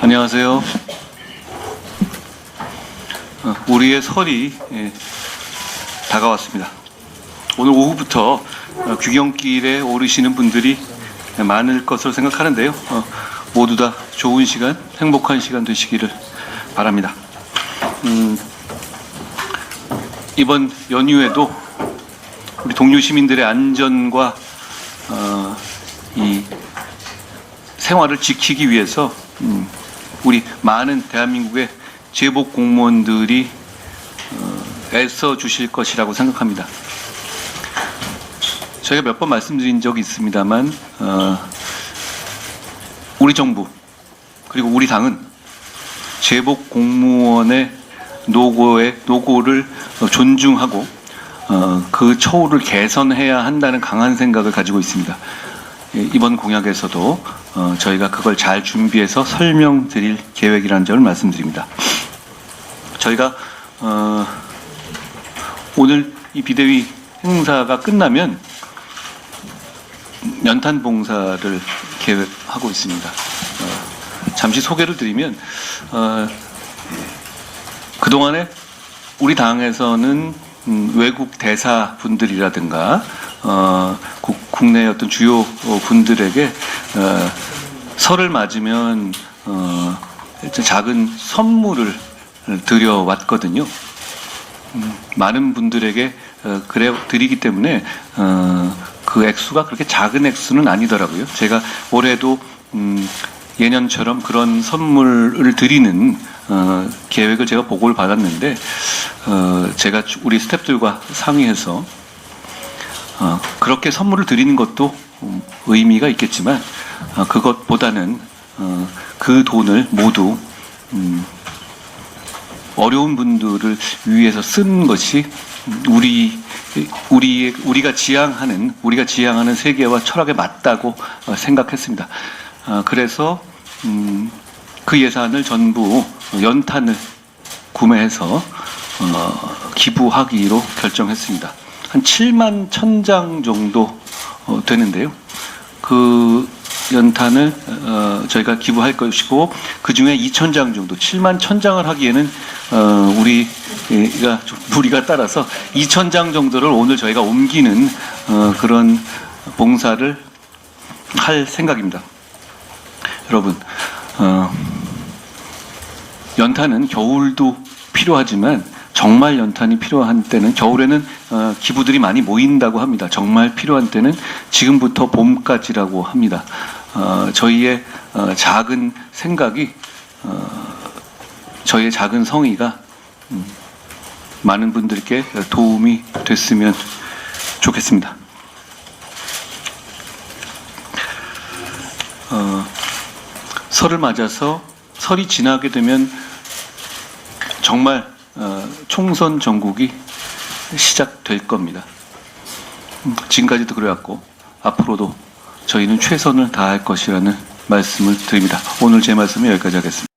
안녕하세요. 어, 우리의 설이 예, 다가왔습니다. 오늘 오후부터 어, 귀경길에 오르시는 분들이 많을 것으로 생각하는데요. 어, 모두 다 좋은 시간, 행복한 시간 되시기를 바랍니다. 음, 이번 연휴에도 우리 동료 시민들의 안전과 어, 이 생활을 지키기 위해서 음, 우리 많은 대한민국의 제복 공무원들이 어, 애써 주실 것이라고 생각합니다. 저희가 몇 번 말씀드린 적이 있습니다만 어, 우리 정부 그리고 우리 당은 제복 공무원의 노고의 노고를 어, 존중하고 어, 그 처우를 개선해야 한다는 강한 생각을 가지고 있습니다. 예, 이번 공약에서도 어, 저희가 그걸 잘 준비해서 설명드릴 계획이라는 점을 말씀드립니다. 저희가 어, 오늘 이 비대위 행사가 끝나면 연탄 봉사를 계획하고 있습니다. 어, 잠시 소개를 드리면 어, 그 동안에 우리 당에서는 음, 외국 대사 분들이라든가 어, 국, 국내 어떤 주요 어, 분들에게 어, 설을 맞으면 어, 작은 선물을 드려왔거든요. 음, 많은 분들에게 어, 그래 드리기 때문에 어, 그 액수가 그렇게 작은 액수는 아니더라고요. 제가 올해도 음, 예년처럼 그런 선물을 드리는 어, 계획을 제가 보고를 받았는데 어, 제가 주- 우리 스태프들과 상의해서 어, 그렇게 선물을 드리는 것도 음, 의미가 있겠지만 어, 그것보다는 어, 그 돈을 모두 음, 어려운 분들을 위해서 쓴 것이 우리 우리 우리가 지향하는 우리가 지향하는 세계와 철학에 맞다고 어, 생각했습니다. 어, 그래서 음, 그 예산을 전부 연탄을 구매해서 어, 기부하기로 결정했습니다. 한 7만 천 장 정도 어, 되는데요. 그 연탄을 어, 저희가 기부할 것이고 그 중에 2천 장 정도, 7만 천 장을 하기에는 어, 우리가 좀 무리가 따라서 2천 장 정도를 오늘 저희가 옮기는 어, 그런 봉사를 할 생각입니다. 여러분, 어, 연탄은 겨울도 필요하지만 정말 연탄이 필요한 때는 겨울에는 어, 기부들이 많이 모인다고 합니다. 정말 필요한 때는 지금부터 봄까지라고 합니다. 어, 저희의 어, 작은 생각이 어, 저희의 작은 성의가 음, 많은 분들께 도움이 됐으면 좋겠습니다. 어, 설을 맞아서 설이 지나게 되면 정말 어, 총선 전국이 시작될 겁니다. 음, 지금까지도 그래왔고 앞으로도 저희는 최선을 다할 것이라는 말씀을 드립니다. 오늘 제 말씀은 여기까지 하겠습니다.